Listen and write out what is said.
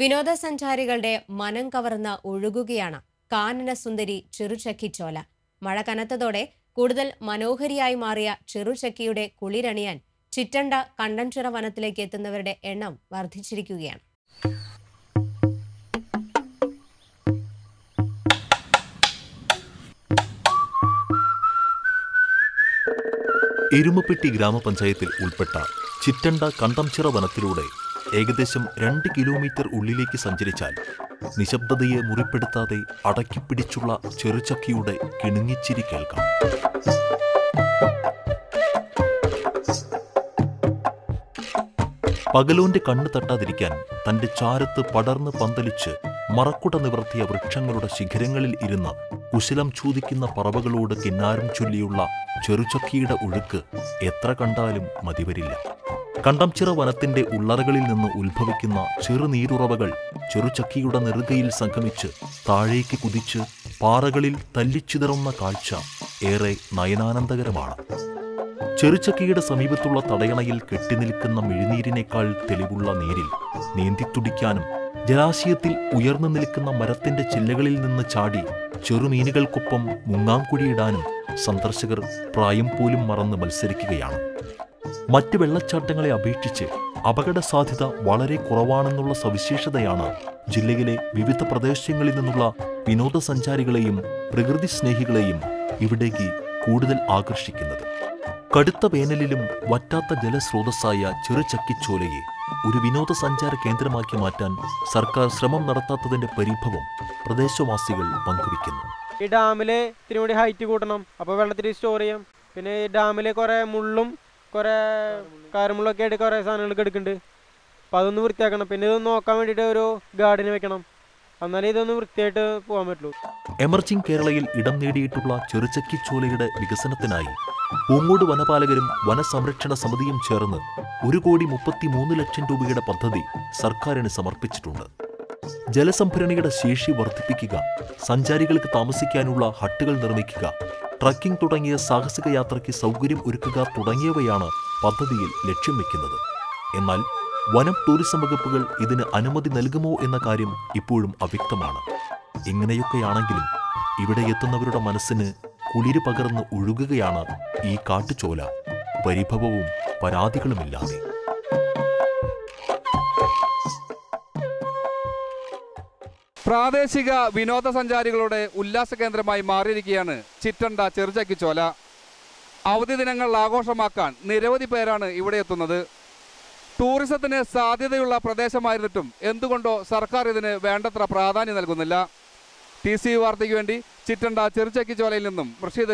വിനോദസഞ്ചാരികളുടെ മനം കവർന്ന് ഒഴുകുകയാണ് കാനന സുന്ദരി ചെറുചക്കിച്ചോല മഴ കനത്തതോടെ കൂടുതൽ മനോഹരിയായി മാറിയ ചെറുചക്കിയുടെ കുളിരണിയാൻ ചിറ്റണ്ട കണ്ടൻചിറ വനത്തിലേക്ക് എത്തുന്നവരുടെ എണ്ണം വർദ്ധിച്ചിരിക്കുകയാണ്. എരുമപ്പെട്ടി ഗ്രാമപഞ്ചായത്തിൽ ഉൾപ്പെട്ട ചിറ്റണ്ട കണ്ടംചിറ വനത്തിലൂടെ ഏകദേശം രണ്ട് കിലോമീറ്റർ ഉള്ളിലേക്ക് സഞ്ചരിച്ചാൽ നിശബ്ദതയെ മുറിപ്പെടുത്താതെ അടക്കിപ്പിടിച്ചുള്ള ചെറുചക്കിയുടെ കിണുങ്ങിച്ചിരി കേൾക്കാം. പകലോന്റെ കണ്ണ് തട്ടാതിരിക്കാൻ തന്റെ ചാരത്ത് പടർന്ന് പന്തലിച്ച് മറക്കുട നിവർത്തിയ വൃക്ഷങ്ങളുടെ ശിഖരങ്ങളിൽ ഇരുന്ന് കുശലം ചൂതിക്കുന്ന പറവകളോട് കിന്നാരം ചൊല്ലിയുള്ള ചെറുചക്കിയുടെ ഒഴുക്ക് എത്ര കണ്ടാലും മതിവരില്ല. കണ്ടംചിറ വനത്തിന്റെ ഉള്ളറകളിൽ നിന്ന് ഉത്ഭവിക്കുന്ന ചെറുനീരുറവകൾ ചെറുചക്കിയുടെ നെറുകയിൽ സംഗമിച്ച് താഴേക്ക് കുതിച്ച് പാറകളിൽ തല്ലിച്ചിതറുന്ന കാഴ്ച ഏറെ നയനാനന്ദകരമാണ്. ചെറുചക്കിയുടെ സമീപത്തുള്ള തടയണയിൽ കെട്ടിനിൽക്കുന്ന മിഴിനീരിനേക്കാൾ തെളിവുള്ള നീരിൽ നീന്തിത്തുടിക്കാനും ജലാശയത്തിൽ ഉയർന്നു നിൽക്കുന്ന മരത്തിന്റെ ചില്ലകളിൽ നിന്ന് ചാടി ചെറുമീനുകൾക്കൊപ്പം മുങ്ങാംകുഴിയിടാനും സന്ദർശകർ പ്രായം പോലും മറന്ന് മത്സരിക്കുകയാണ്. മറ്റ് വെള്ളച്ചാട്ടങ്ങളെ അപേക്ഷിച്ച് അപകട സാധ്യത വളരെ കുറവാണെന്നുള്ള സവിശേഷതയാണ് ജില്ലയിലെ വിവിധ പ്രദേശങ്ങളിൽ നിന്നുള്ള വിനോദസഞ്ചാരികളെയും പ്രകൃതി സ്നേഹികളെയും ഇവിടേക്ക് കൂടുതൽ ആകർഷിക്കുന്നത്. കടുത്ത വേനലിലും വറ്റാത്ത ജലസ്രോതസ്സായ ചെറുചക്കിച്ചോലയെ ഒരു വിനോദസഞ്ചാര കേന്ദ്രമാക്കി മാറ്റാൻ സർക്കാർ ശ്രമം നടത്താത്തതിന്റെ പരിഭവം പ്രദേശവാസികൾ പങ്കുവയ്ക്കുന്നു. ഈ ഡാമിൽ ഇത്തിരി കൂടി ഹൈറ്റ് കൂട്ടണം. അപ്പോൾ വെള്ളത്തിൽ സ്റ്റോർ ചെയ്യാം. പിന്നെ ഈ ഡാമിൽ കുറേ മുള്ളും കുറേ കാരമുള്ളൊക്കെ ആയിട്ട് കുറേ സാധനങ്ങൾ എടുക്കുന്നുണ്ട് അപ്പോൾ അതൊന്ന് വൃത്തിയാക്കണം. പിന്നെ ഇതൊന്ന് നോക്കാൻ വേണ്ടിട്ട് ഒരു ഗാർഡിന് വെക്കണം. എന്നാലേ ഇതൊന്ന് വൃത്തിയായിട്ട് പോകാൻ പറ്റുള്ളൂ. എമർജിംഗ് കേരളയിൽ ഇടം നേടിയിട്ടുള്ള ചെറുചക്കിച്ചോലയുടെ വികസനത്തിനായി പൂങ്ങോട് വനപാലകരും വനസംരക്ഷണ സമിതിയും ചേർന്ന് ഒരു കോടി മുപ്പത്തി മൂന്ന് ലക്ഷം രൂപയുടെ പദ്ധതി സർക്കാരിന് സമർപ്പിച്ചിട്ടുണ്ട്. ജലസംഭരണിയുടെ ശേഷി വർദ്ധിപ്പിക്കുക സഞ്ചാരികൾക്ക് താമസിക്കാനുള്ള ഹട്ടുകൾ നിർമ്മിക്കുക ട്രക്കിംഗ് തുടങ്ങിയ സാഹസിക യാത്രയ്ക്ക് സൗകര്യം ഒരുക്കുക തുടങ്ങിയവയാണ് പദ്ധതിയിൽ ലക്ഷ്യം വെക്കുന്നത്. എന്നാൽ വനം ടൂറിസം വകുപ്പുകൾ ഇതിന് അനുമതി നൽകുമോ എന്ന കാര്യം ഇപ്പോഴും അവ്യക്തമാണ്. ഇങ്ങനെയൊക്കെയാണെങ്കിലും ഇവിടെ എത്തുന്നവരുടെ മനസ്സിന് കുളിര് പകർന്ന് ഒഴുകുകയാണ് ഈ കാട്ടുചോല. പരിഭവവും പരാതികളുമില്ലാതെ. പ്രാദേശിക വിനോദസഞ്ചാരികളുടെ ഉല്ലാസ കേന്ദ്രമായി മാറിയിരിക്കുകയാണ് ചിറ്റണ്ട ചെറുചക്കിച്ചോല അവധി ദിനങ്ങൾ ആഘോഷമാക്കാൻ നിരവധി പേരാണ് ഇവിടെ എത്തുന്നത്. ടൂറിസത്തിന് സാധ്യതയുള്ള പ്രദേശമായിരുന്നിട്ടും എന്തുകൊണ്ടോ സർക്കാർ ഇതിന് വേണ്ടത്ര പ്രാധാന്യം നൽകുന്നില്ല. ടി സി വാർത്തയ്ക്ക് വേണ്ടി ചിറ്റണ്ട ചെറുചക്കിച്ചോലയിൽ നിന്നും ഋഷി